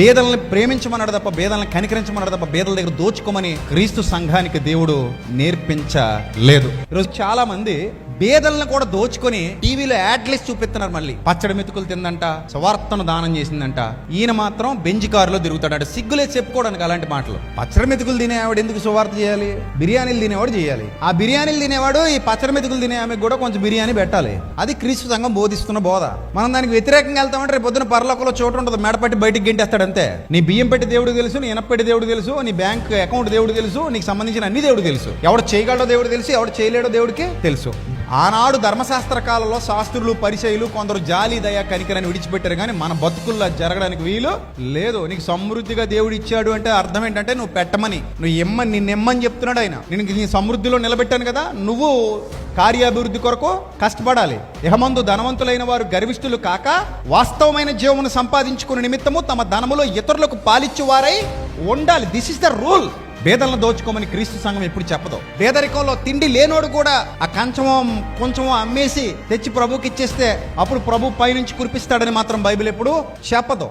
బేదల్ని ప్రేమించమన్నాడు తప్ప బేదల్ని కనికరించమన్నాడు తప్ప బేదల దగ్గర దోచుకోమని క్రీస్తు సంఘానికి దేవుడు నేర్పించలేదు. ఈరోజు చాలా మంది బేదలను కూడా దోచుకొని టీవీలో యాడ్లెస్ చూపిస్తున్నారు మళ్ళీ. పచ్చడి మెతుకులు తిందంట స్వార్థను దానం చేసిందంట. ఈయన మాత్రం బెంజ్ కారులో తిరుగుతాడు సిగ్గులే చెప్పుకోవడానికి అలాంటి మాటలు. పచ్చడి మెతుకులు తినేవాడు ఎందుకు సువార్త చేయాలి? బిర్యానీలు తినేవాడు చేయాలి. ఆ బిర్యానీలు తినేవాడు ఈ పచ్చడి మెతుకులు తినే ఆమెకు కూడా కొంచెం బిర్యానీ పెట్టాలి. అది క్రీస్తు సంఘం బోధిస్తున్న బోధ. మనం దానికి వ్యతిరేకంగా వెళ్తామంటే రేపు పొద్దున పరలోకంలో చోటు ఉండదు. మెడపట్టి బయటికి గెంటేస్తాడు అంతే నీ బియ్యం పెట్టి దేవుడు తెలుసు నీ ఎనపెట్టి దేవుడు తెలుసు నీ బ్యాంక్ అకౌంట్ దేవుడు తెలుసు నీకు సంబంధించిన అన్ని దేవుడు తెలుసు. ఎవడు చేయగలడో దేవుడు తెలుసు ఎవడు చేయలేడో దేవుడికి తెలుసు. ఆనాడు ధర్మశాస్త్ర కాలంలో శాస్త్రులు పరిచయులు కొందరు జాలి దయ కనికరని విడిచిపెట్టారు. కానీ మన బతుకుల్లో జరగడానికి వీలు లేదు. నీకు సమృద్ధిగా దేవుడు ఇచ్చాడు అంటే అర్థం ఏంటంటే నువ్వు పెట్టమని. నువ్వు ఎమ్మని నిన్నెమ్మని చెప్తున్నాడు ఆయన. నేను నీ సమృద్ధిలో నిలబెట్టాను కదా. నువ్వు కార్యాభివృద్ధి కొరకు కష్టపడాలి. ఇహమందు ధనవంతులైన వారు గర్విష్ఠులు కాక వాస్తవమైన జీవమును సంపాదించుకునే నిమిత్తము తమ ధనములో ఇతరులకు పాలిచ్చేవారై ఉండాలి. దిస్ ఇస్ ద రూల్ పేదలను దోచుకోమని క్రీస్తు సంఘం ఎప్పుడు చెప్పదు. పేదరికంలో తిండి లేనోడు కూడా ఆ కంచమో కొంచెమో అమ్మేసి తెచ్చి ప్రభుకి ఇచ్చేస్తే అప్పుడు ప్రభు పైనుంచి కురిపిస్తాడని మాత్రం బైబిల్ ఎప్పుడు చెప్పదు.